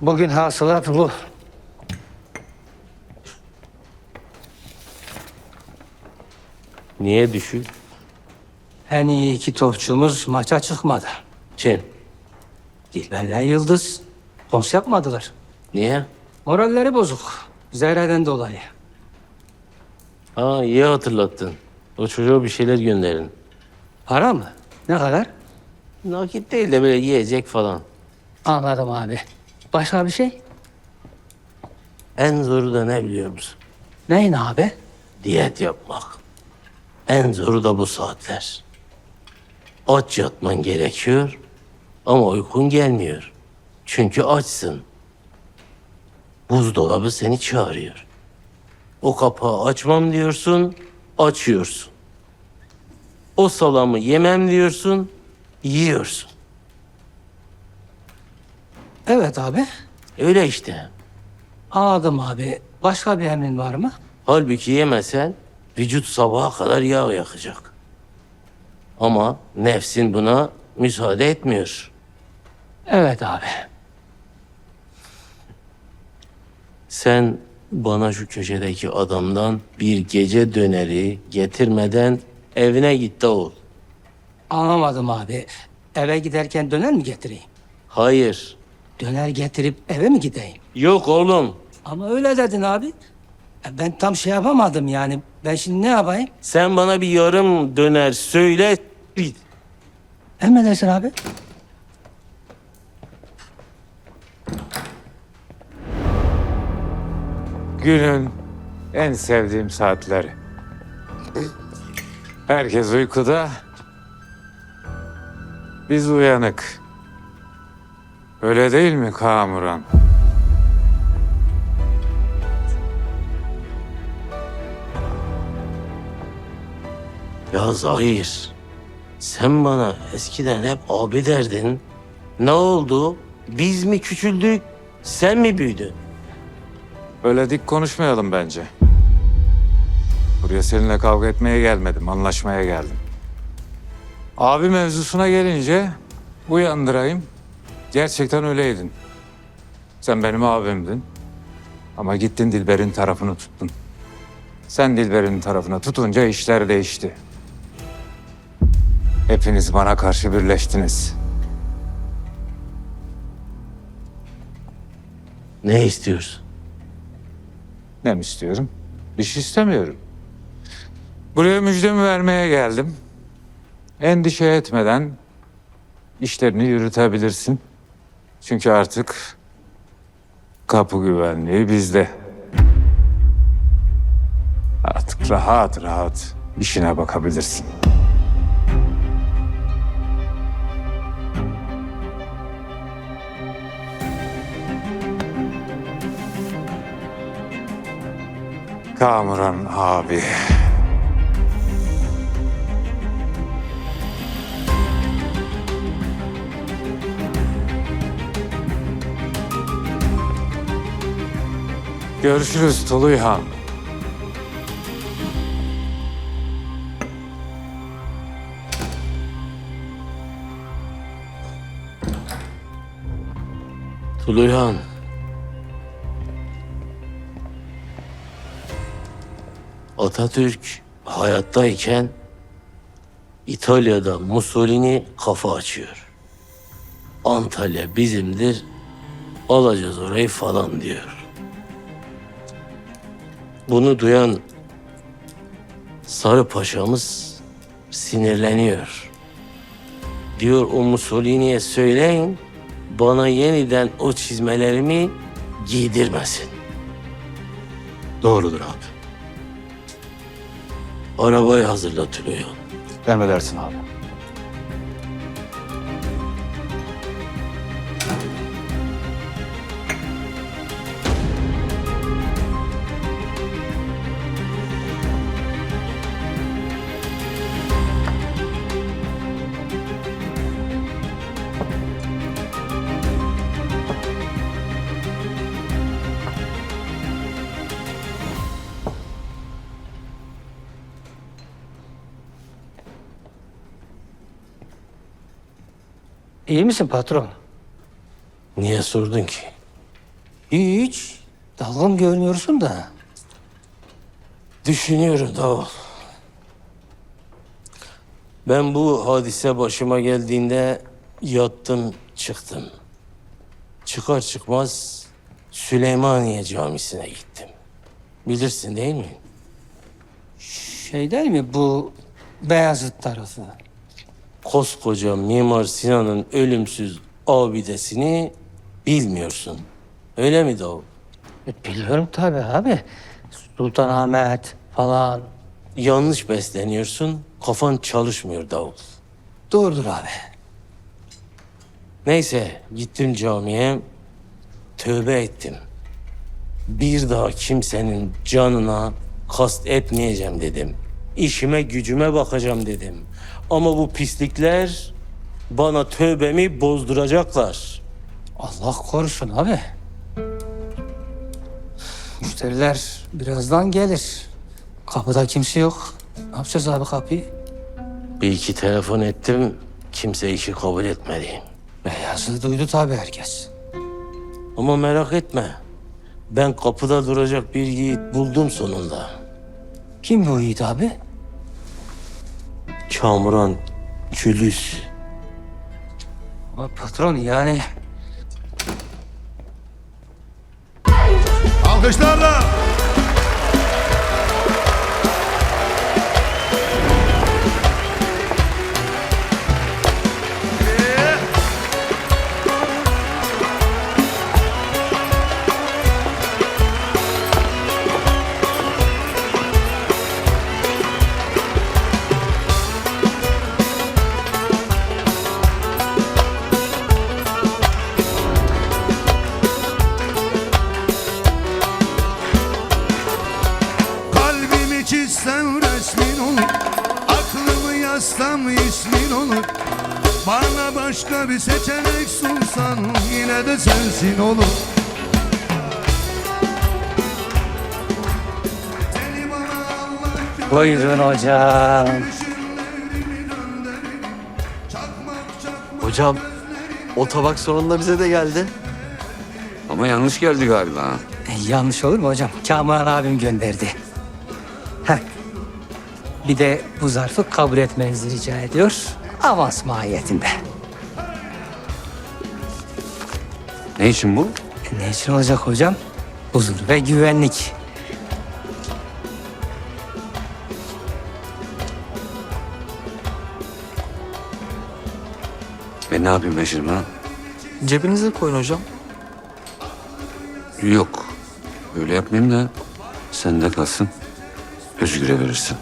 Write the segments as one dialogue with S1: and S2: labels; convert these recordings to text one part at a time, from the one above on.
S1: Bugün hasılat bu.
S2: Niye düşük?
S1: En iyi iki topçumuz maça çıkmadı.
S2: Kim?
S1: Dilber'le Yıldız kons yapmadılar.
S2: Niye?
S1: Moralleri bozuk. Zehre'den dolayı.
S2: Aa iyi hatırlattın. O çocuğa bir şeyler gönderin.
S1: Para mı? Ne kadar?
S2: Nakit değil de böyle yiyecek falan.
S1: Anladım abi. Başka bir şey?
S2: En zoru da ne biliyor musun?
S1: Neyin abi?
S2: Diyet yapmak. En zoru da bu saatler. Aç yatman gerekiyor ama uykun gelmiyor. Çünkü açsın. Buzdolabı seni çağırıyor. O kapağı açmam diyorsun, açıyorsun. O salamı yemem diyorsun, yiyorsun.
S1: Evet abi.
S2: Öyle işte.
S1: Anladım abi. Başka bir emrin var mı?
S2: Halbuki yemesen vücut sabaha kadar yağ yakacak. Ama nefsin buna müsaade etmiyor.
S1: Evet abi.
S2: Sen bana şu köşedeki adamdan bir gece döneri getirmeden evine git de ol.
S1: Anlamadım abi. Eve giderken döner mi getireyim?
S2: Hayır.
S1: Döner getirip eve mi gideyim?
S2: Yok oğlum.
S1: Ama öyle dedin abi. E, Ben tam şey yapamadım yani. Ben şimdi ne yapayım?
S2: Sen bana bir yarım döner söyle. git.
S1: Emredersin abi.
S3: Günün en sevdiğim saatleri. Herkes uykuda. Biz uyanık. Öyle değil mi Kamuran?
S2: Ya Zahir. Sen bana eskiden hep abi derdin. Ne oldu? Biz mi küçüldük? Sen mi büyüdün?
S3: Öyle dik konuşmayalım bence. Buraya seninle kavga etmeye gelmedim, anlaşmaya geldim. Abi mevzusuna gelince uyandırayım. Gerçekten öyleydin. Sen benim abimdin. Ama gittin Dilber'in tarafını tuttun. Sen Dilber'in tarafına tutunca işler değişti. Hepiniz bana karşı birleştiniz.
S2: Ne istiyorsun?
S3: Ne mi istiyorum? Bir şey istemiyorum. Buraya müjdemi vermeye geldim. Endişe etmeden işlerini yürütebilirsin. Çünkü artık kapı güvenliği bizde. Artık rahat rahat işine bakabilirsin. Kamuran abi. Görüşürüz Tuluyhan.
S2: Tuluyhan. Atatürk hayattayken İtalya'da Mussolini kafa açıyor. Antalya bizimdir, alacağız orayı falan diyor. Bunu duyan Sarı Paşa'mız sinirleniyor. Diyor o Mussolini'ye söyleyin bana yeniden o çizmelerimi giydirmesin.
S4: Doğrudur abi.
S2: Arabayı hazırla Tülüyan.
S4: Emredersin abi.
S1: İyi misin patron?
S2: Niye sordun ki?
S1: Hiç. Dalgın görünüyorsun da.
S2: Düşünüyorum Davul. Ben bu hadise başıma geldiğinde yattım çıktım. Çıkar çıkmaz Süleymaniye Camisi'ne gittim. Bilirsin değil mi?
S1: Şey değil mi bu Beyazıt tarafı?
S2: Koskoca Mimar Sinan'ın ölümsüz abidesini bilmiyorsun. Öyle mi Davul?
S1: E, Biliyorum tabii abi. Sultanahmet falan.
S2: Yanlış besleniyorsun, kafan çalışmıyor Davul.
S1: Doğrudur abi.
S2: Neyse gittim camiye tövbe ettim. Bir daha kimsenin canına kast etmeyeceğim dedim. İşime gücüme bakacağım dedim. Ama bu pislikler bana tövbemi bozduracaklar.
S1: Allah korusun abi. Müşteriler birazdan gelir. Kapıda kimse yok. Ne yapacağız abi kapıyı?
S2: Bir iki telefon ettim, kimse işi kabul etmedi.
S1: Beyazı duydu tabii herkes.
S2: Ama merak etme, ben kapıda duracak bir yiğit buldum sonunda.
S1: Kim bu Yiğit abi?
S2: Kamuran Külüs.
S1: Ama patron yani
S5: Alkışlarla.
S1: Buyurun hocam.
S6: Hocam o tabak sonunda bize de geldi.
S7: Ama yanlış geldi galiba.
S1: E, yanlış olur mu hocam? Kamuran abim gönderdi. Heh. Bir de bu zarfı kabul etmenizi rica ediyor. Avans mahiyetinde.
S7: Ne için bu?
S1: E, ne için olacak hocam? Huzur ve güvenlik.
S7: Ne yapayım ben şimdi ha?
S6: Cebinize koyun hocam.
S7: Yok. Öyle yapmayayım da sende kalsın. Özgür'e verirsin.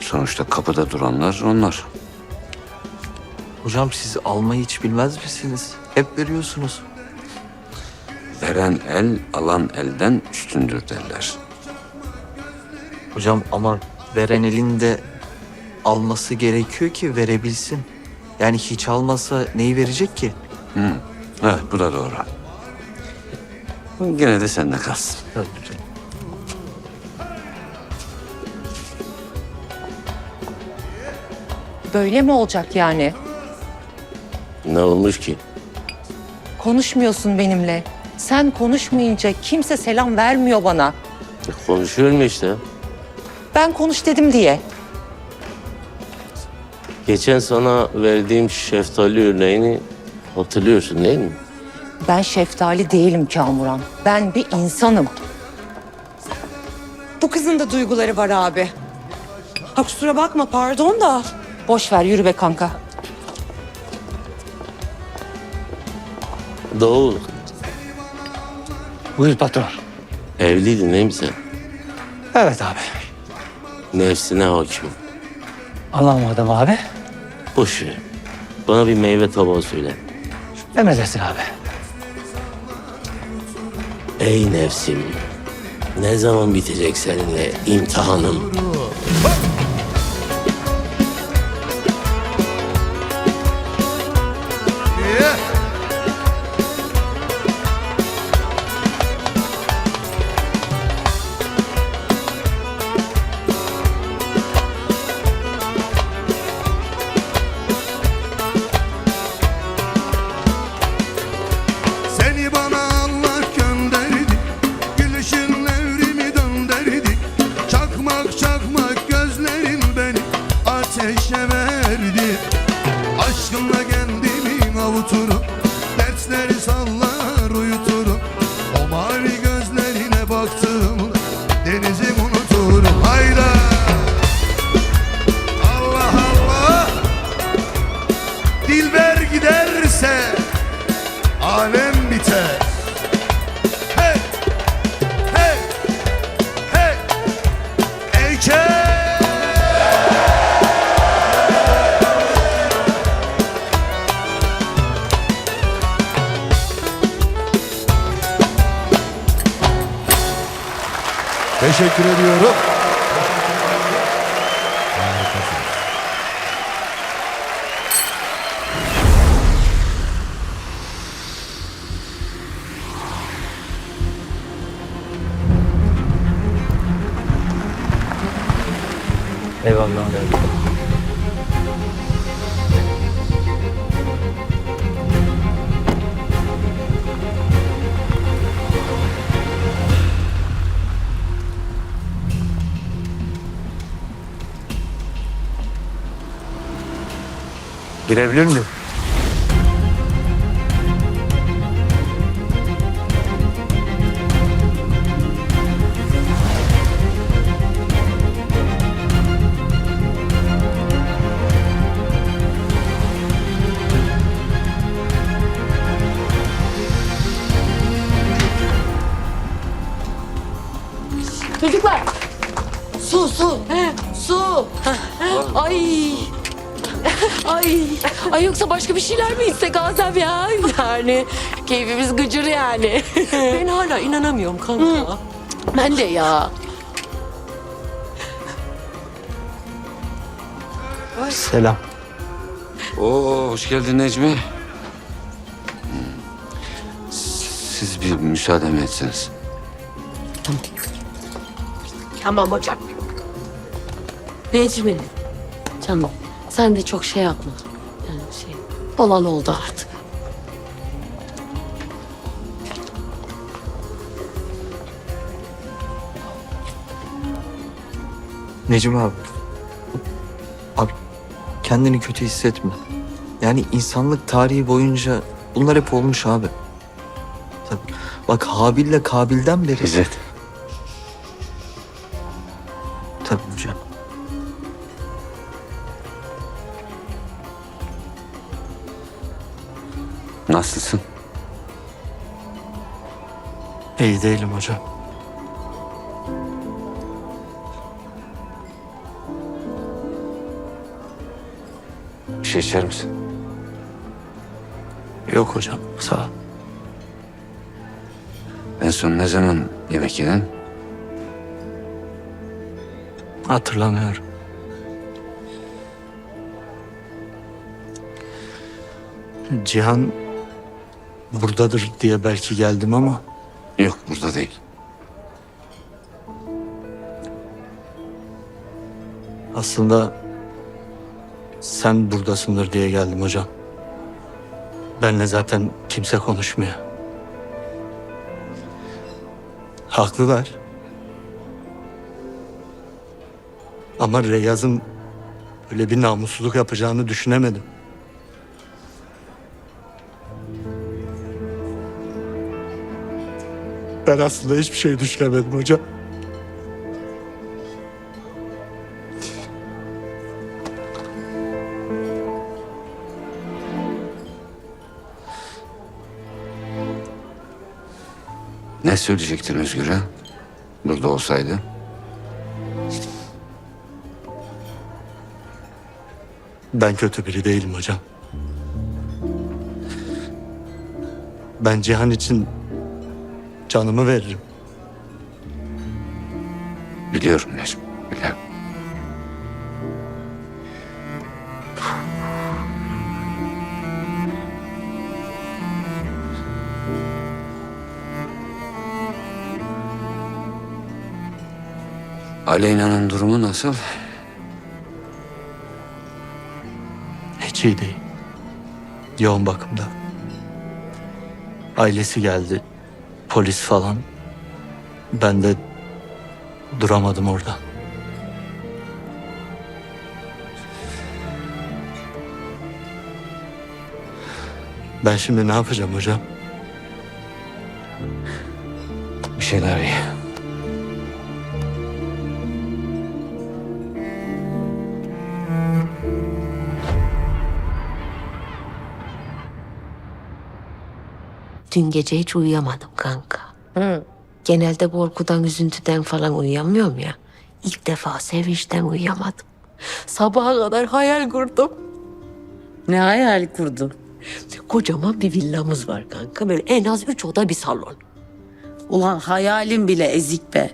S7: Sonuçta kapıda duranlar onlar.
S6: Hocam siz almayı hiç bilmez misiniz? Hep veriyorsunuz.
S7: Veren el alan elden üstündür derler.
S6: Hocam ama veren elin de alması gerekiyor ki verebilsin. Yani hiç almasa neyi verecek ki?
S7: Evet bu da doğru. Gene de sende kalsın.
S8: Böyle mi olacak yani?
S2: Ne olmuş ki?
S8: Konuşmuyorsun benimle. Sen konuşmayınca kimse selam vermiyor bana.
S2: E, Konuşuyorum işte.
S8: Ben konuş dedim diye.
S2: Geçen sana verdiğim şeftali örneğini hatırlıyorsun değil mi?
S8: Ben şeftali değilim Kamuran. Ben bir insanım.
S9: Bu kızın da duyguları var abi. Ha kusura bakma pardon da.
S8: Boş ver yürü be kanka.
S2: Doğu,
S1: Buyur patron.
S2: evliydin değil mi sen?
S1: Evet abi.
S2: Nefsine hakim.
S1: Anlamadım abi.
S2: Boş ver. Bana bir meyve tabağı söyle.
S1: Emredersin abi.
S2: Ey nefsim, ne zaman bitecek seninle imtihanım?
S5: Teşekkür ediyorum.
S3: Girebilir miyim?
S10: Ay yoksa başka bir şeyler mi içsek Azem ya? Yani keyfimiz gıcır yani.
S11: Ben hala inanamıyorum kanka.
S10: ben de ya.
S12: Selam.
S7: Oo hoş geldin Necmi. Hmm. Siz bir müsaade mi etseniz?
S11: Tamam hocam.
S10: Necmi. Canım sen de çok şey yapma. Yani şey olan oldu artık.
S12: Necmi abi. Abi kendini kötü hissetme. Yani insanlık tarihi boyunca bunlar hep olmuş abi. Tabii. Bak Habil'le Kabil'den beri.
S7: İzzet.
S12: İyi değilim hocam.
S7: Bir şey içer misin?
S12: Yok hocam sağ ol.
S7: En son ne zaman yemek yedin?
S12: Hatırlamıyorum. Cihan buradadır diye belki geldim ama
S7: Yok burada değil.
S12: aslında sen buradasındır diye geldim hocam. Benle zaten kimse konuşmuyor. Haklılar. Ama Reyaz'ın öyle bir namussuzluk yapacağını düşünemedim. Ben aslında hiçbir şey düşünemedim hocam.
S7: Ne söyleyecektin Özgür'e? Burada olsaydı.
S12: Ben kötü biri değilim hocam. Ben Cihan için canımı veririm.
S7: Biliyorum Necmi. Biliyorum. Aleyna'nın durumu nasıl?
S12: Hiç iyi değil. Yoğun bakımda. Ailesi geldi. Polis falan. Ben de duramadım orada.
S13: Ben şimdi ne yapacağım hocam?
S7: Bir şeyler ye.
S11: Dün gece hiç uyuyamadım kanka. Genelde korkudan, üzüntüden falan uyuyamıyorum ya. İlk defa sevinçten uyuyamadım. Sabaha kadar hayal kurdum.
S10: Ne hayal kurdun?
S11: Kocaman bir villamız var kanka. Böyle en az üç oda bir salon.
S10: Ulan hayalim bile ezik be.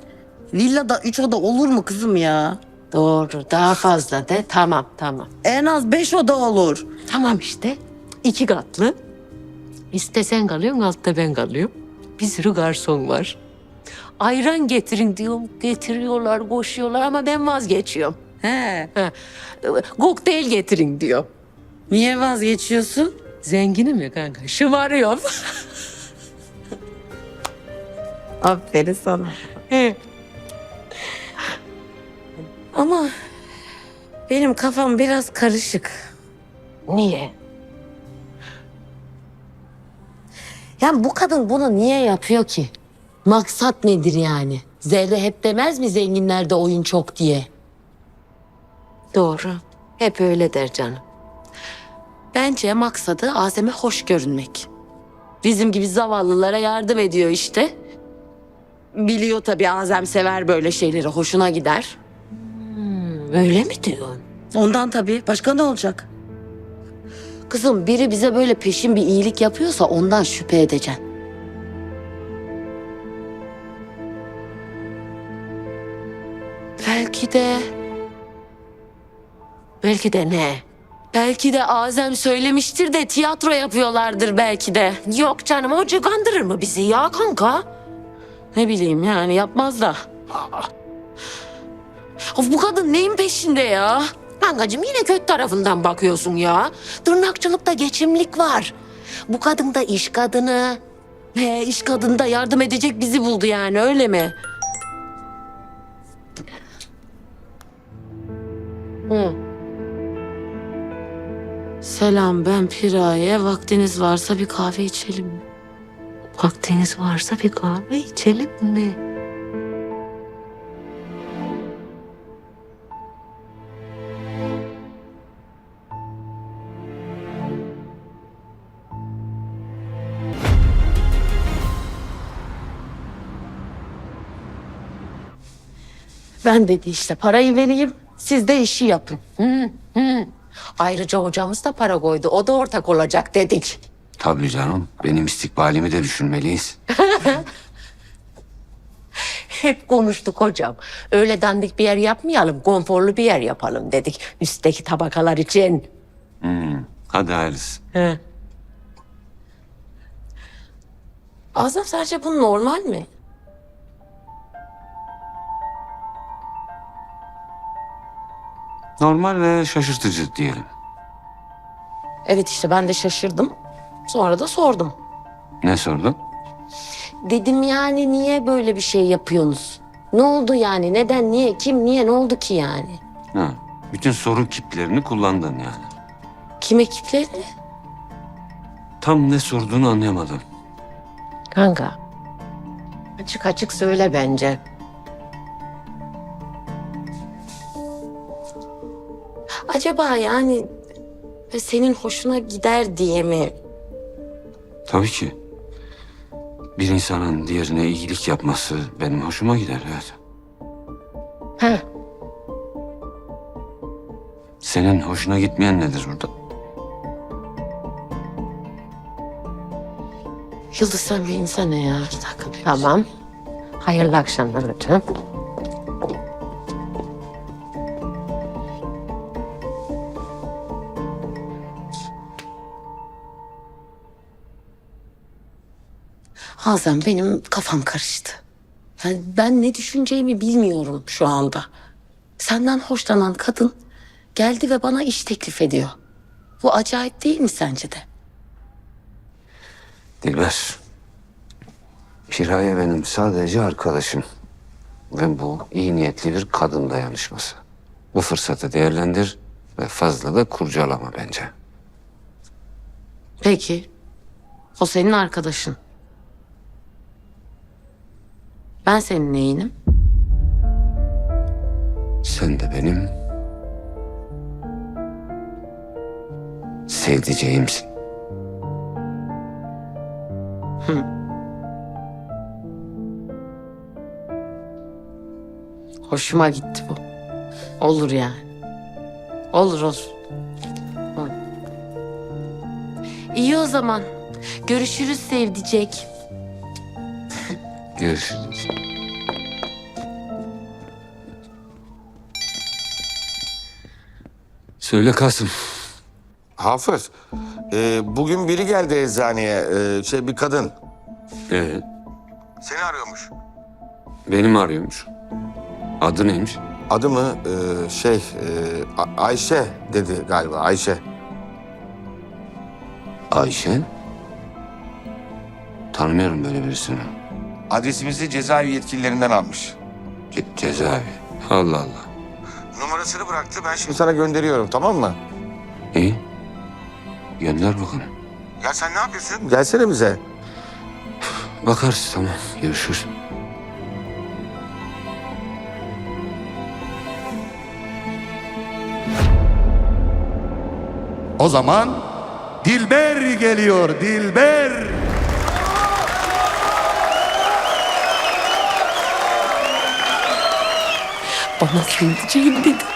S10: Villada üç oda olur mu kızım ya?
S11: Doğru, daha fazla de. Tamam, tamam.
S10: En az beş oda olur.
S11: Tamam işte. iki katlı. Üstte sen kalıyorsun, altta ben kalıyorum. Bir sürü garson var. Ayran getirin diyorum. Getiriyorlar, koşuyorlar ama ben vazgeçiyorum.
S10: He.
S11: Ha, kokteyl getirin diyor.
S10: Niye vazgeçiyorsun?
S11: Zenginim ya kanka, şımarıyorum.
S10: Aferin sana. Ama benim kafam biraz karışık.
S11: Niye?
S10: Yani bu kadın bunu niye yapıyor ki?
S11: Maksat nedir yani? Zerre hep demez mi zenginlerde oyun çok diye? Doğru. Hep öyle der canım.
S10: Bence maksadı Azem'e hoş görünmek. Bizim gibi zavallılara yardım ediyor işte. Biliyor tabii Azem sever böyle şeyleri, hoşuna gider.
S11: Öyle mi diyorsun?
S10: Ondan tabii. Başka ne olacak?
S11: Kızım biri bize böyle peşin bir iyilik yapıyorsa ondan şüphe edeceksin. Belki de... Belki de ne?
S10: Belki de Azem söylemiştir de tiyatro yapıyorlardır belki de.
S11: Yok canım hoca kandırır mı bizi ya kanka?
S10: Ne bileyim yani yapmaz da. Of bu kadın neyin peşinde ya?
S11: Kankacığım yine kötü tarafından bakıyorsun ya. Tırnakçılıkta geçimlik var. Bu kadın da iş kadını.
S10: He iş kadını da yardım edecek bizi buldu yani öyle mi?
S11: Hı.
S10: Selam ben Piraye. Vaktiniz varsa bir kahve içelim mi?
S11: Vaktiniz varsa bir kahve içelim mi?
S10: Ben dedi işte parayı vereyim siz de işi yapın.
S11: Hı, hı. Ayrıca hocamız da para koydu. O da ortak olacak dedik.
S7: Tabii canım. Benim istikbalimi de düşünmeliyiz.
S11: Hep konuştuk hocam. Öyle dandik bir yer yapmayalım. Konforlu bir yer yapalım dedik. Üstteki tabakalar için.
S7: Hadi hayırlısı.
S11: He.
S10: Azam sence bu normal mi?
S7: Normal ve şaşırtıcı diyelim.
S10: Evet işte ben de şaşırdım. Sonra da sordum.
S7: Ne sordun?
S11: Dedim yani niye böyle bir şey yapıyorsunuz? Ne oldu yani? Neden? Niye? Kim? Niye? Ne oldu ki yani?
S7: Ha, bütün soru kiplerini kullandın yani.
S10: Kime kitledi?
S7: Tam ne sorduğunu anlayamadım.
S11: Kanka. Açık açık söyle bence.
S10: Acaba yani senin hoşuna gider diye mi?
S7: Tabii ki. Bir insanın diğerine iyilik yapması benim hoşuma gider evet.
S11: Heh.
S7: Senin hoşuna gitmeyen nedir burada?
S10: Yıldız sen bir insana ya. Bir dakika. bir-
S11: Tamam. Hayırlı akşamlar hocam.
S10: Azem benim kafam karıştı. Yani ben ne düşüneceğimi bilmiyorum şu anda. Senden hoşlanan kadın geldi ve bana iş teklif ediyor. Bu acayip değil mi sence de?
S7: Dilber. Piraye benim sadece arkadaşım. Ve bu iyi niyetli bir kadın dayanışması. Bu fırsatı değerlendir ve fazla da kurcalama bence.
S10: Peki O senin arkadaşın. Ben senin neyinim?
S7: Sen de benim sevdiceğimsin.
S10: Hoşuma gitti bu. Olur yani. Olur olur. İyi o zaman. Görüşürüz sevdicek.
S7: Görüşürüz. Söyle Kasım.
S14: Hafız, e, bugün biri geldi eczaneye, e, şey bir kadın.
S7: Evet.
S14: Seni arıyormuş.
S7: Benim arıyormuş. Adı neymiş?
S14: Adı mı e, şey, e, A- Ayşe dedi galiba, Ayşe.
S7: Ayşe. Tanımıyorum böyle birisini.
S14: Adresimizi cezaevi yetkililerinden almış.
S7: Ce- cezaevi. Allah Allah.
S14: Numarasını bıraktı, ben şimdi sana gönderiyorum, tamam mı?
S7: İyi. Gönder bakalım.
S14: Ya sen ne yapıyorsun? Gelsene bize.
S7: Bakarız tamam. Görüşürüz.
S3: O zaman Dilber geliyor Dilber.
S5: Bana sevdiceğim dedi.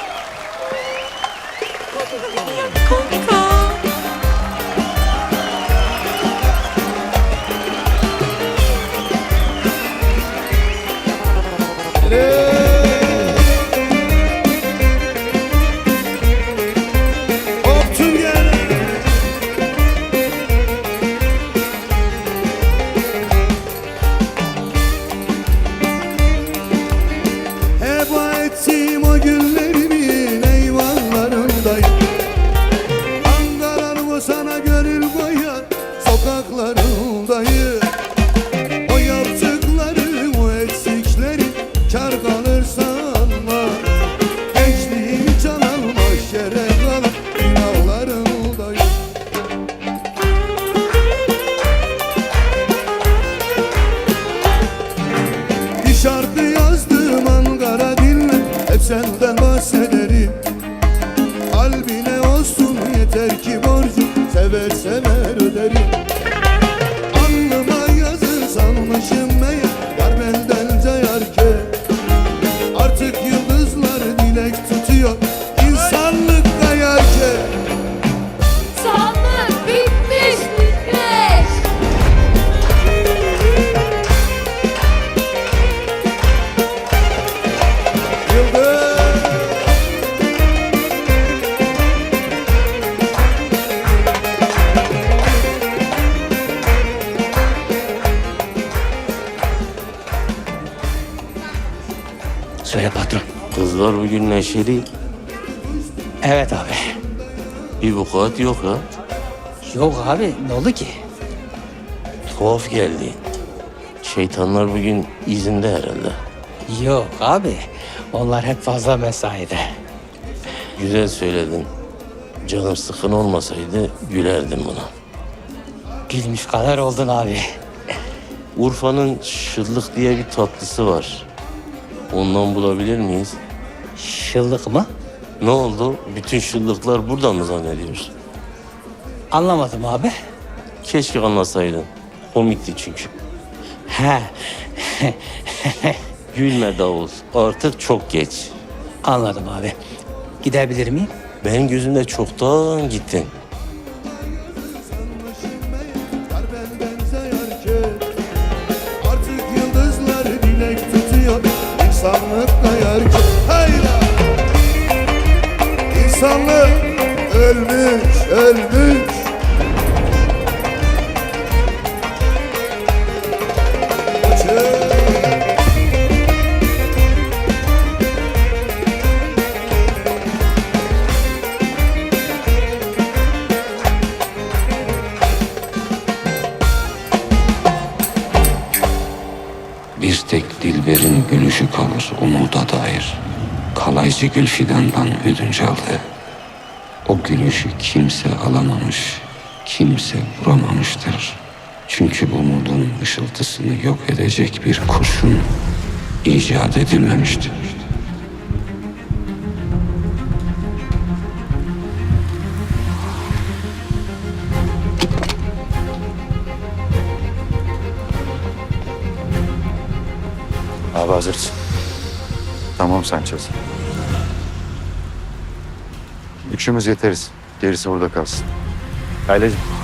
S2: Vukuat yok ha.
S1: Yok abi ne oldu ki?
S2: Tuhaf geldi. Şeytanlar bugün izinde herhalde.
S1: Yok abi. Onlar hep fazla mesaide.
S2: Güzel söyledin. Canım sıkın olmasaydı gülerdim buna.
S1: Gülmüş kadar oldun abi.
S2: Urfa'nın şıllık diye bir tatlısı var. Ondan bulabilir miyiz?
S1: Şıllık mı?
S2: Ne oldu? Bütün şıllıklar burada mı zannediyorsun?
S1: Anlamadım abi.
S2: Keşke anlasaydın. Komikti çünkü.
S1: He.
S2: Gülme Davul. Artık çok geç.
S1: Anladım abi. Gidebilir miyim?
S2: Benim gözümde çoktan gittin.
S7: Kalaycı gül fidandan ödünç aldı. O gülüşü kimse alamamış, kimse vuramamıştır. Çünkü umudun ışıltısını yok edecek bir kurşun icat edilmemişti.
S13: Abi hazırız. Tamam Sanchez. Üçümüz yeteriz. Gerisi burada kalsın. Aileciğim